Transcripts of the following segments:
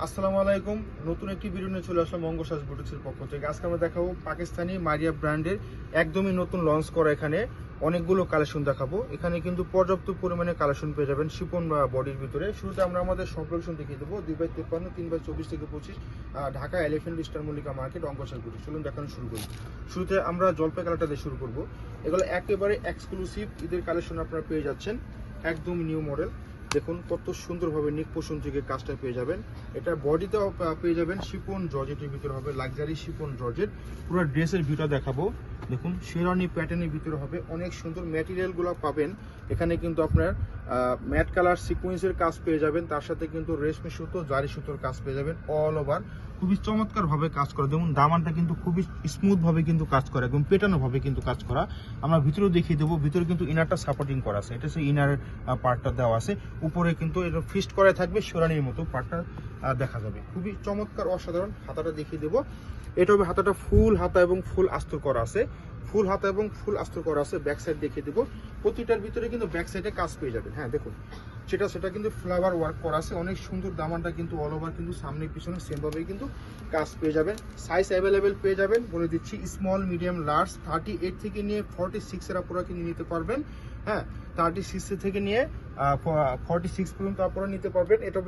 আসসালামু আলাইকুম। নতুন একটি ভিডিও নিয়ে চলে আসলাম মঙ্গসাজ বুটিক্সের পক্ষ থেকে। আজকে আমরা দেখাবো পাকিস্তানি মারিয়া ব্র্যান্ডের একদমই নতুন লঞ্চ করা এখানে অনেকগুলো কালেকশন দেখাবো। এখানে কিন্তু পর্যাপ্ত পরিমাণে কালেকশন পেয়ে যাবেন শিপন বা বডির ভিতরে। শুরুতে আমরা আমাদের সব কালেকশন দেখিয়ে দেবো। দুই বাই তেপ্পান্ন, তিন বাই চব্বিশ থেকে পঁচিশ Dhaka Elephant Star Mallika market অঙ্কসাজ boutiques চলুন দেখানো শুরু করি। শুরুতে আমরা জলপাই কালারটা দিয়ে শুরু করব। এগুলো একেবারে এক্সক্লুসিভ ঈদের কালেকশন আপনারা পেয়ে যাচ্ছেন। একদম নিউ মডেল দেখুন কত সুন্দরভাবে নিকপোষণ থেকে কাজটা পেয়ে যাবেন। এটা বডিতেও পা- পেয়ে যাবেন শিপন জর্জেটের ভিতরে হবে লাক্সারি শিপন জর্জেট পুরো ড্রেসের ভিউটা দেখাবো। দেখুন শেরানি প্যাটার্নের ভিতরে হবে অনেক সুন্দর ম্যাটেরিয়ালগুলো পাবেন। এখানে কিন্তু আপনার ম্যাট কালার সিকোয়েন্সের কাজ পেয়ে যাবেন। তার সাথে কিন্তু রেশমি সুতো, জারি সুতোর কাজ পেয়ে যাবেন অল ওভার খুবই চমৎকার ভাবে কাজ করে। যেমন দামানটা কিন্তু খুবই স্মুথ ভাবে কিন্তু কাজ করে, একদম পেটানো ভাবে কিন্তু কাজ করা। আমরা ভিতরেও দেখিয়ে দেবো, ভিতরে কিন্তু ইনারটা সাপোর্টিং করা আছে। এটা সেই ইনার পার্টটা দেওয়া আছে। উপরে কিন্তু এটা ফিস্ট করা থাকবে সোরানির মতো পার্টটা দেখা যাবে। খুবই চমৎকার, অসাধারণ হাতাটা দেখিয়ে দেবো। এটা হবে হাতাটা ফুল হাতা এবং ফুল আস্তর করা আছে। ফুল হাতা এবং ফুল আস্তর করা আছে ব্যাক সাইড দেখিয়ে দেবো। প্রতিটার ভিতরে কিন্তু ব্যাক সাইডে কাজ পেয়ে যাবেন। হ্যাঁ দেখুন, সেটা সেটা কিন্তু ফ্লাওয়ার ওয়ার্ক করা আছে। অনেক সুন্দর দামানটা কিন্তু অল ওভার কিন্তু সামনে পিছনে সেম ভাবেই কিন্তু কাজ পেয়ে যাবেন। সাইজ অ্যাভেলেবেল পেয়ে যাবেন। বলে দিচ্ছি small medium large thirty eight থেকে নিয়ে ফর্টি সিক্সের আপনারা কিন্তু নিতে পারবেন। হ্যাঁ থার্টি সিক্স থেকে নিয়ে ফর্টি সিক্স পর্যন্ত আপনারা নিতে পারবেন। এটা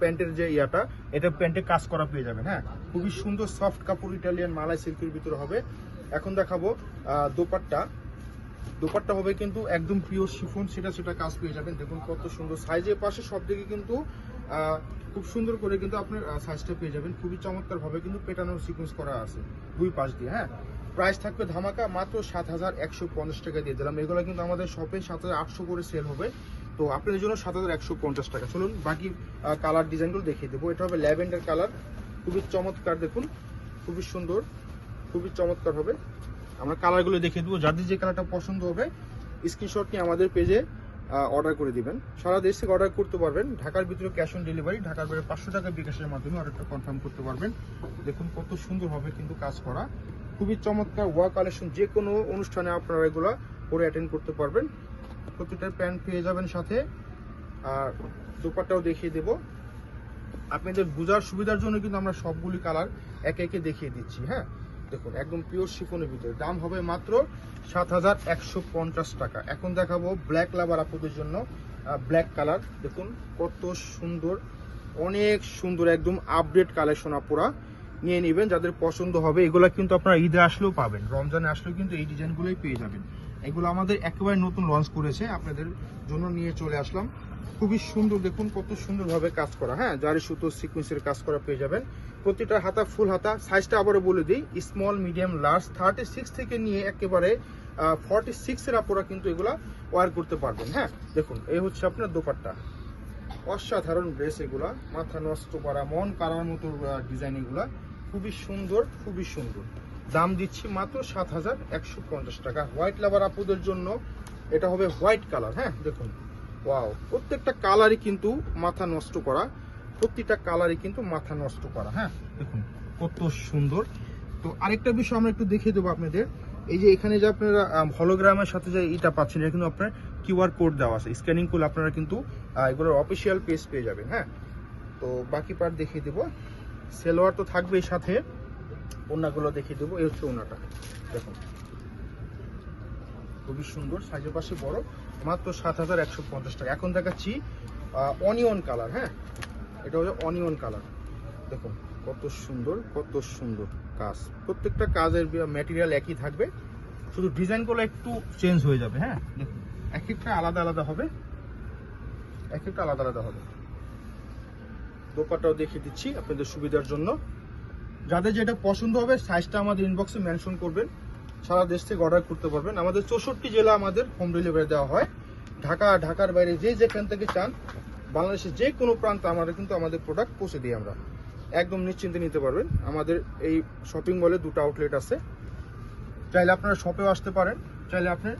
প্যান্টের যে ইয়াটা, এটা প্যান্টে কাজ করা পেয়ে যাবেন হ্যাঁ। খুবই সুন্দর সফট কাপড় ইটালিয়ান মালাই সিল্কের ভিতরে হবে। এখন দেখাবো দোপাট্টা। দোপাট্টা হবে কিন্তু একদম পিওর শিফন সেটা সেটা কাজ পেয়ে যাবেন। দেখুন কত সুন্দর সাইজের পাশে সব দিকে কিন্তু খুব সুন্দর করে কিন্তু আপনার সাইজটা পেয়ে যাবেন। খুবই চমৎকার ভাবে কিন্তু পেটানোর সিকোয়েন্স করা আছে দুই পাশ দিয়ে হ্যাঁ। প্রাইস থাকবে ধামাকা মাত্র সাত হাজার একশো পঞ্চাশ টাকা দিয়ে দিলাম। এগুলো কিন্তু আমাদের শপে সাত হাজার আটশো করে সেল হবে। তো আপনাদের জন্য সাত হাজার একশো পঞ্চাশ টাকা। চলুন বাকি কালার ডিজাইনগুলো দেখিয়ে দেবো। এটা হবে ল্যাভেন্ডার কালার খুবই চমৎকার দেখুন। খুবই সুন্দর। খুবই চমৎকার হবে। আমরা কালারগুলো দেখিয়ে দেবো। যাদের যে কালারটা পছন্দ হবে স্ক্রিনশট নিয়ে আমাদের পেজে অর্ডার করে দিবেন। সারা দেশ থেকে অর্ডার করতে পারবেন। ঢাকার ভিতরে ক্যাশ অন ডেলিভারি ঢাকার বাইরে পাঁচশো টাকা বিকাশের মাধ্যমে অর্ডারটা কনফার্ম করতে পারবেন। দেখুন কত সুন্দরভাবে কিন্তু কাজ করা। খুবই চমৎকার ওয়া কালেকশন যে কোনো অনুষ্ঠানে আপনারা এগুলো পরে অ্যাটেন্ড করতে পারবেন। প্রতিটা প্যান্ট পেয়ে যাবেন সাথে। আর দুপাটাও দেখিয়ে দেবো। আপনাদের বোঝার সুবিধার জন্য কিন্তু আমরা সবগুলি কালার একে একে দেখিয়ে দিচ্ছি হ্যাঁ? দেখুন, একদম পিওর শিফনের ভিতরে। দাম হবে মাত্র সাত হাজার একশো পঞ্চাশ টাকা। এখন দেখাবো ব্ল্যাক লাভার আপুদের জন্য ব্ল্যাক কালার দেখুন, কত সুন্দর, অনেক সুন্দর, একদম আপডেট কালেকশন আপুরা নিয়ে নেবেন, যাদের পছন্দ হবে। এগুলো কিন্তু আপনারা ঈদে আসলেও পাবেন, রমজানে আসলেও কিন্তু এই ডিজাইনগুলোই পেয়ে যাবেন। এগুলো আমাদের একেবারে নতুন লঞ্চ করেছে, আপনাদের জন্য নিয়ে চলে আসলাম। খুবই সুন্দর, দেখুন কত সুন্দরভাবে কাজ করা। হ্যাঁ জারি সুতো সিকুয়েন্সের কাজ করা পেয়ে যাবেন। প্রতিটা হাতা ফুল হাতা। সাইজটা আবারও বলে দিই small medium large thirty six থেকে নিয়ে একেবারে ফর্টি সিক্সের আপনারা কিন্তু এগুলা ওয়ার করতে পারবেন। হ্যাঁ দেখুন, এই হচ্ছে আপনার দোপাট্টা। অসাধারণ ড্রেস এগুলা। মাথা নষ্ট করা, মন কারার মতো ডিজাইন এগুলা। খুবই সুন্দর খুবই সুন্দর। দাম দিচ্ছি মাত্র সাত হাজার একশো পঞ্চাশ টাকা। হোয়াইট লাভার আপুদের জন্য এটা হবে হোয়াইট কালার হ্যাঁ দেখুন। ওয়াও প্রত্যেকটা কালারই কিন্তু মাথা নষ্ট করা, প্রতিটা কালারই কিন্তু মাথা নষ্ট করা হ্যাঁ? দেখুন, কত সুন্দর। তো আরেকটা বিষয় আমরা একটু দেখিয়ে দেবো আপনাদের। এই যে এখানে যে আপনারা হলোগ্রামের সাথে যে এটা পাচ্ছেন, এটা কিন্তু আপনার কিউআর কোড দেওয়া আছে। স্ক্যানিং করলে আপনারা কিন্তু এগুলোর অফিসিয়াল পেজ পেয়ে যাবেন হ্যাঁ? তো বাকি পার্ট দেখিয়ে দেবো। সেলোয়ার তো থাকবেই সাথে। ওনাগুলো দেখিয়ে দেবো। এই হচ্ছে ওনাটা দেখুন। খুবই সুন্দর, সাইজের পাশে বড়। মাত্র সাত হাজার একশো পঞ্চাশ টাকা। এখন দেখাচ্ছি অনিয়ন কালার হ্যাঁ? এটা হচ্ছে অনিয়ন কালার দেখুন, কত সুন্দর কত সুন্দর কাজ। প্রত্যেকটা কাজের ম্যাটেরিয়াল একই থাকবে। শুধু ডিজাইনগুলো একটু চেঞ্জ হয়ে যাবে হ্যাঁ? দেখুন, এক একটা আলাদা আলাদা হবে। এক একটা আলাদা আলাদা হবে। দোপাটাও দেখিয়ে দিচ্ছি আপনাদের সুবিধার জন্য। যাদের যেটা পছন্দ হবে সাইজটা আমাদের ইনবক্সে মেনশন করবেন। সারা দেশ থেকে অর্ডার করতে পারবেন। আমাদের চৌষট্টি জেলা আমাদের হোম ডেলিভারি দেওয়া হয়। ঢাকা, ঢাকার বাইরে যে যেখান থেকে চান, বাংলাদেশের যে কোনো প্রান্তে আমরা কিন্তু আমাদের প্রোডাক্ট পৌঁছে দিই আমরা। একদম নিশ্চিন্তে নিতে পারবেন। আমাদের এই শপিং মলে দুটো আউটলেট আছে। চাইলে আপনারা শপেও আসতে পারেন, চাইলে আপনি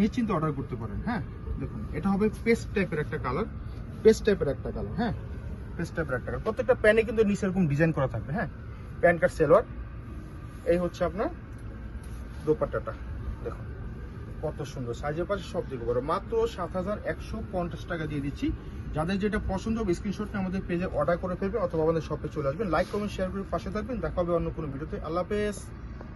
নিশ্চিন্তে অর্ডার করতে পারেন হ্যাঁ? দেখুন, এটা হবে পেস্ট টাইপের একটা কালার পেস্ট টাইপের একটা কালার হ্যাঁ? পেস্ট টাইপের একটা কালার প্রত্যেকটা প্যানে কিন্তু নিচে এরকম ডিজাইন করা থাকবে হ্যাঁ? প্যান কার্ড সেলোয়ার, এই হচ্ছে আপনার দোপাট্টাটা, দেখুন। কত সুন্দর। সাইজের পাশে সব দিকে বড়। মাত্র সাত হাজার একশো পঞ্চাশ টাকা দিয়ে দিচ্ছি। যাদের যেটা পছন্দ হবে স্ক্রিনশটটা আমাদের পেজে অর্ডার করে ফেলবে অথবা আমাদের শপে চলে আসবেন। লাইক কমেন্ট শেয়ার করে পাশে থাকবেন। দেখা হবে অন্য কোনো ভিডিওতে আল্লাহ হাফেজ।